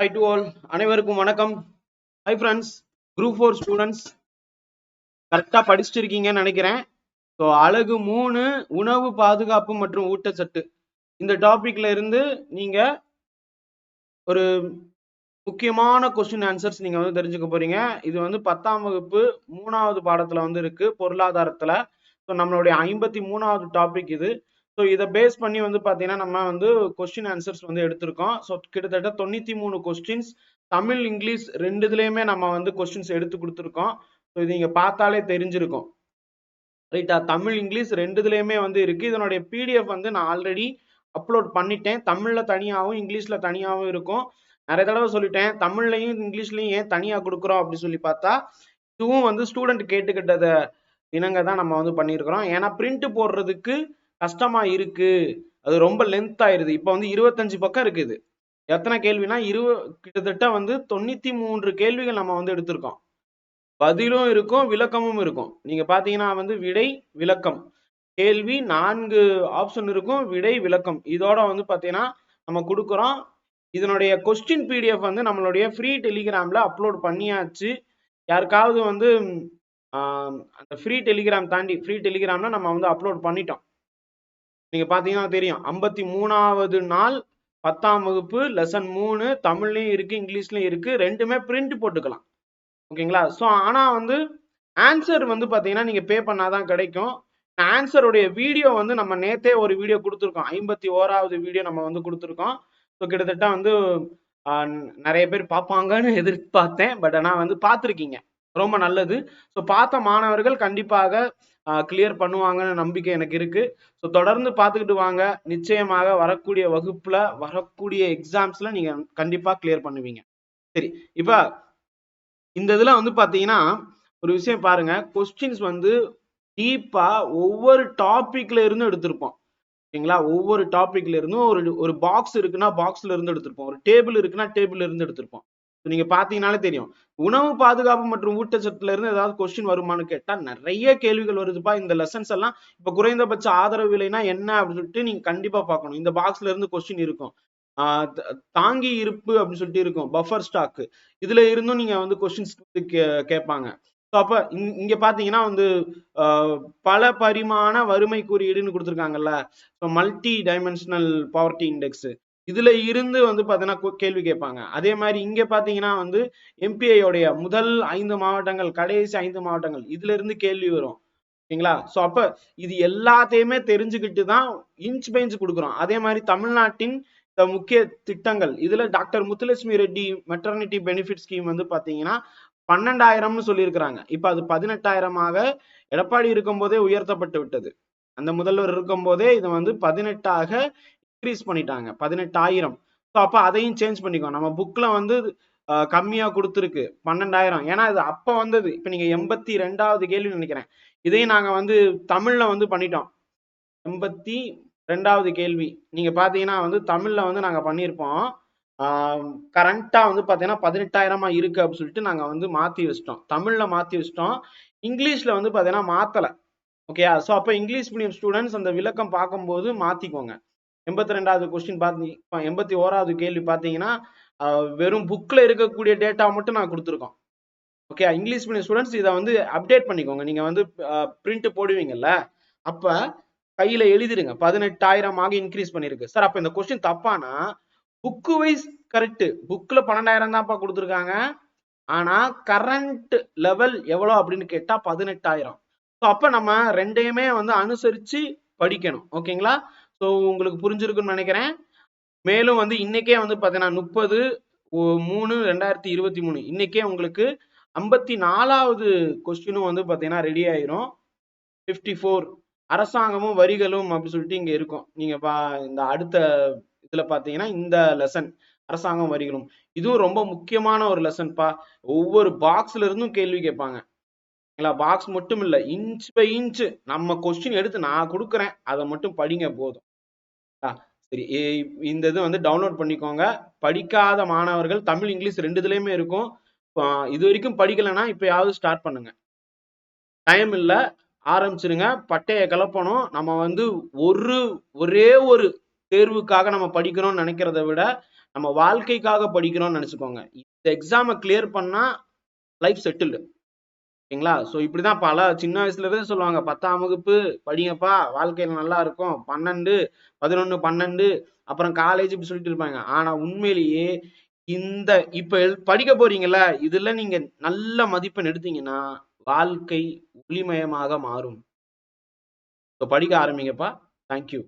High to all அனைவருக்கும் வணக்கம். Hi friends group four students கரெக்டாக படிச்சுட்டு இருக்கீங்கன்னு நினைக்கிறேன். ஸோ அழகு மூணு உணவு பாதுகாப்பு மற்றும் ஊட்டச்சத்து. இந்த டாபிக்ல இருந்து நீங்க ஒரு முக்கியமான கொஸ்டின் ஆன்சர்ஸ் நீங்க வந்து தெரிஞ்சுக்க போறீங்க. இது வந்து பத்தாம் வகுப்பு மூணாவது பாடத்துல வந்து இருக்கு பொருளாதாரத்துல. ஸோ நம்மளுடைய ஐம்பத்தி மூணாவது டாபிக் இது. ஸோ இதை பேஸ் பண்ணி வந்து பார்த்தீங்கன்னா நம்ம வந்து கொஸ்டின் ஆன்சர்ஸ் வந்து எடுத்திருக்கோம். ஸோ கிட்டத்தட்ட தொண்ணூற்றி மூணு கொஸ்டின்ஸ் தமிழ் இங்கிலீஷ் ரெண்டு இதுலேயுமே நம்ம வந்து கொஸ்டின்ஸ் எடுத்து கொடுத்துருக்கோம். ஸோ இது நீங்கள் பார்த்தாலே தெரிஞ்சிருக்கும். ரைட்டா தமிழ் இங்கிலீஷ் ரெண்டு இதுலேயுமே வந்து இருக்கு. இதனுடைய பிடிஎஃப் வந்து நான் ஆல்ரெடி அப்லோட் பண்ணிட்டேன். தமிழில் தனியாகவும் இங்கிலீஷில் தனியாகவும் இருக்கும். நிறைய தடவை சொல்லிட்டேன். தமிழ்லையும் இங்கிலீஷ்லையும் ஏன் தனியாக கொடுக்குறோம் அப்படின்னு சொல்லி பார்த்தா இதுவும் வந்து ஸ்டூடெண்ட் கேட்டுக்கிட்டதை இனங்க தான் நம்ம வந்து பண்ணியிருக்கிறோம். ஏன்னா பிரிண்ட் போடுறதுக்கு கஷ்டமா இருக்கு. அது ரொம்ப லென்த் ஆயிருது. இப்போ வந்து இருபத்தஞ்சு பக்கம் இருக்குது. எத்தனை கேள்வினா இரு கிட்டத்தட்ட வந்து தொண்ணூத்தி மூன்று கேள்விகள் நம்ம வந்து எடுத்திருக்கோம். பதிலும் இருக்கும் விளக்கமும் இருக்கும். நீங்க பாத்தீங்கன்னா வந்து விடை விளக்கம். கேள்வி நான்கு ஆப்ஷன் இருக்கும் விடை விளக்கம். இதோட வந்து பாத்தீங்கன்னா நம்ம கொடுக்குறோம். இதனுடைய கொஸ்டின் பிடிஎஃப் வந்து நம்மளுடைய ஃப்ரீ டெலிகிராம்ல அப்லோட் பண்ணியாச்சு. யாருக்காவது வந்து அந்த ஃப்ரீ டெலிகிராம் தாண்டி ஃப்ரீ டெலிகிராம்ல நம்ம வந்து அப்லோட் பண்ணிட்டோம். நீங்க பாத்தீங்கன்னா தெரியும். ஐம்பத்தி மூணாவது நாள் பத்தாம் வகுப்பு லெசன் மூணு தமிழ்லயும் இருக்கு இங்கிலீஷ்லயும் இருக்கு ரெண்டுமே பிரிண்ட் போட்டுக்கலாம். ஓகேங்களா? ஸோ ஆனா வந்து ஆன்சர் வந்து பாத்தீங்கன்னா நீங்க பே பண்ணாதான் கிடைக்கும். ஆன்சருடைய வீடியோ வந்து நம்ம நேத்தே ஒரு வீடியோ கொடுத்துருக்கோம். ஐம்பத்தி ஓராவது வீடியோ நம்ம வந்து கொடுத்துருக்கோம். ஸோ கிட்டத்தட்ட வந்து நிறைய பேர் பார்ப்பாங்கன்னு எதிர்பார்த்தேன். பட் ஆனால் வந்து பார்த்துருக்கீங்க. ரொம்ப நல்லது. ஸோ பார்த்த மாணவர்கள் கண்டிப்பாக கிளியர் பண்ணுவாங்கன்னு நம்பிக்கை எனக்கு இருக்கு. ஸோ தொடர்ந்து பார்த்துக்கிட்டு வாங்க. நிச்சயமாக வரக்கூடிய வகுப்புல வரக்கூடிய எக்ஸாம்ஸ்ல நீங்க கண்டிப்பா கிளியர் பண்ணுவீங்க. சரி இப்ப இந்த இதுல வந்து பாத்தீங்கன்னா ஒரு விஷயம் பாருங்க. கொஸ்டின்ஸ் வந்து டீப்பா ஒவ்வொரு டாபிக்ல இருந்தும் எடுத்திருப்போம். ஓகேங்களா ஒவ்வொரு டாபிக்ல இருந்தும் ஒரு ஒரு பாக்ஸ் இருக்குன்னா பாக்ஸ்ல இருந்து எடுத்திருப்போம். ஒரு டேபிள் இருக்குன்னா டேபிள்ல இருந்து எடுத்திருப்போம். நீங்க பாத்தீங்கனாலே தெரியும். உணவு பாதுகாப்பு மற்றும் ஊட்டச்சத்துல இருந்து ஏதாவது கொஸ்டின் வருமான்னு கேட்டா நிறைய கேள்விகள் வருதுப்பா. இந்த லெசன்ஸ் எல்லாம் இப்ப குறைந்தபட்ச ஆதரவு விலைனா என்ன அப்படின்னு சொல்லிட்டு நீங்க கண்டிப்பா பார்க்கணும். இந்த பாக்ஸ்ல இருந்து கொஸ்டின் இருக்கும். தாங்கி இருப்பு அப்படின்னு சொல்லிட்டு இருக்கும். பஃபர் ஸ்டாக் இதுல இருந்தும் நீங்க வந்து கொஸ்டின்ஸ் கேட்பாங்க. ஸோ அப்ப இங்க பாத்தீங்கன்னா வந்து ஆஹ் பல பரிமாண வறுமை குறியீடுன்னு கொடுத்துருக்காங்கல்ல. So multi dimensional poverty index இதுல இருந்து வந்து பாத்தீங்கன்னா கேள்வி கேட்பாங்க. அதே மாதிரி இங்க பாத்தீங்கன்னா வந்து எம்பிஐயோடைய முதல் ஐந்து மாவட்டங்கள் கடைசி ஐந்து மாவட்டங்கள் இதுல இருந்து கேள்வி வரும். ஓகேங்களா ஸோ அப்ப இது எல்லாத்தையுமே தெரிஞ்சுக்கிட்டு தான் இன்ச் பை இன்ச் கொடுக்குறோம். அதே மாதிரி தமிழ்நாட்டின் இந்த முக்கிய திட்டங்கள் இதுல doctor Muthulakshmi Reddy maternity benefit scheme வந்து பாத்தீங்கன்னா பன்னெண்டாயிரம்னு சொல்லியிருக்கிறாங்க. இப்ப அது பதினெட்டாயிரமாக எடப்பாடி இருக்கும் போதே உயர்த்தப்பட்டு விட்டது. அந்த முதல்வர் இருக்கும் போதே இது வந்து பதினெட்டாக இன்க்ரீஸ் பண்ணிட்டாங்க. பதினெட்டாயிரம். ஸோ அப்போ அதையும் சேஞ்ச் பண்ணிக்கோ நம்ம புக்கில் வந்து கம்மியாக கொடுத்துருக்கு. பன்னெண்டாயிரம். ஏன்னா இது அப்போ வந்தது. இப்போ நீங்கள் எண்பத்தி ரெண்டாவது கேள்வி நினைக்கிறேன். இதையும் நாங்கள் வந்து தமிழில் வந்து பண்ணிட்டோம். எண்பத்தி ரெண்டாவது கேள்வி. நீங்கள் பார்த்தீங்கன்னா வந்து தமிழில் வந்து நாங்கள் பண்ணியிருப்போம். கரண்ட்டாக வந்து பார்த்தீங்கன்னா பதினெட்டாயிரமா இருக்கு அப்படின்னு சொல்லிட்டு நாங்கள் வந்து மாற்றி வச்சிட்டோம். தமிழில் மாற்றி வச்சிட்டோம். இங்கிலீஷில் வந்து பார்த்தீங்கன்னா மாற்றலை ஓகே ஸோ அப்போ இங்கிலீஷ் மீடியம் ஸ்டூடெண்ட்ஸ் அந்த விளக்கம் பார்க்கும்போது மாற்றிக்கோங்க எண்பத்தி ரெண்டாவது கொஸ்டின் பார்த்தீங்க எண்பத்தி ஓராவது கேள்வி பார்த்தீங்கன்னா வெறும் புக்கில் இருக்கக்கூடிய டேட்டா மட்டும் நான் கொடுத்துருக்கோம். ஓகே இங்கிலீஷ் மீடியம் ஸ்டூடெண்ட்ஸ் இதை வந்து அப்டேட் பண்ணிக்கோங்க. நீங்கள் வந்து பிரிண்ட் போடுவீங்கல்ல? அப்போ கையில் எழுதிடுங்க. பதினெட்டாயிரமாக இன்க்ரீஸ் பண்ணியிருக்கு சார் அப்போ இந்த கொஸ்டின் தப்பானா? புக்கு வைஸ் கரெக்டு புக்கில் பன்னெண்டாயிரம் தான்ப்பா கொடுத்துருக்காங்க. ஆனால் கரண்ட் லெவல் எவ்வளோ அப்படின்னு கேட்டால் பதினெட்டாயிரம். ஸோ அப்போ நம்ம ரெண்டையுமே வந்து அனுசரித்து படிக்கணும். ஓகேங்களா ஸோ உங்களுக்கு புரிஞ்சிருக்குன்னு நினைக்கிறேன். மேலும் வந்து இன்னைக்கே வந்து பார்த்தீங்கன்னா முப்பது மூணு ரெண்டாயிரத்தி இருபத்தி மூணு. இன்னைக்கே உங்களுக்கு ஐம்பத்தி நாலாவது கொஸ்டினும் வந்து பார்த்தீங்கன்னா ரெடி ஆயிரும். ஃபிஃப்டி ஃபோர் அரசாங்கமும் வரிகளும் அப்படி சொல்லிட்டு இங்கே இருக்கும். நீங்கள் பா இந்த அடுத்த இதில் பார்த்தீங்கன்னா இந்த லெசன் அரசாங்கம் வரிகளும். இதுவும் ரொம்ப முக்கியமான ஒரு லெசன்ப்பா ஒவ்வொரு பாக்ஸ்ல இருந்தும் கேள்வி கேட்பாங்க. பாக்ஸ் மட்டும் இல்லை இன்ச் பை இன்ச் நம்ம கொஸ்டின் எடுத்து நான் கொடுக்குறேன். அதை மட்டும் படிங்க போதும். சரி. இந்த இது வந்து டவுன்லோட் பண்ணிக்கோங்க. படிக்காத மாணவர்கள் தமிழ் இங்கிலீஷ் ரெண்டு இதுலேயுமே இருக்கும் இது வரைக்கும் படிக்கலைன்னா இப்பயாவது ஸ்டார்ட் பண்ணுங்க. டைம் இல்லை ஆரம்பிச்சிருங்க. பட்டையை கலப்பணும் நம்ம வந்து ஒரு ஒரே ஒரு தேர்வுக்காக நம்ம படிக்கணும்னு நினைக்கிறத விட நம்ம வாழ்க்கைக்காக படிக்கிறோம்னு நினச்சிக்கோங்க. இந்த எக்ஸாமை கிளியர் பண்ணா லைஃப் செட்டில்டு ஓகேங்களா? ஸோ இப்படிதான் பல சின்ன வயசுலேருந்தே சொல்லுவாங்க. பத்தாம் வகுப்பு படிங்கப்பா வாழ்க்கையில நல்லா இருக்கும். பன்னெண்டு பதினொன்று பன்னெண்டு அப்புறம் காலேஜ் இப்படி சொல்லிட்டு இருப்பாங்க. ஆனா உண்மையிலேயே இந்த இப்ப படிக்க போறீங்கல்ல இதுல நீங்க நல்ல மதிப்பெண் எடுத்தீங்கன்னா வாழ்க்கை ஒளிமயமாக மாறும். இப்போ படிக்க ஆரம்பிங்கப்பா. தேங்க்யூ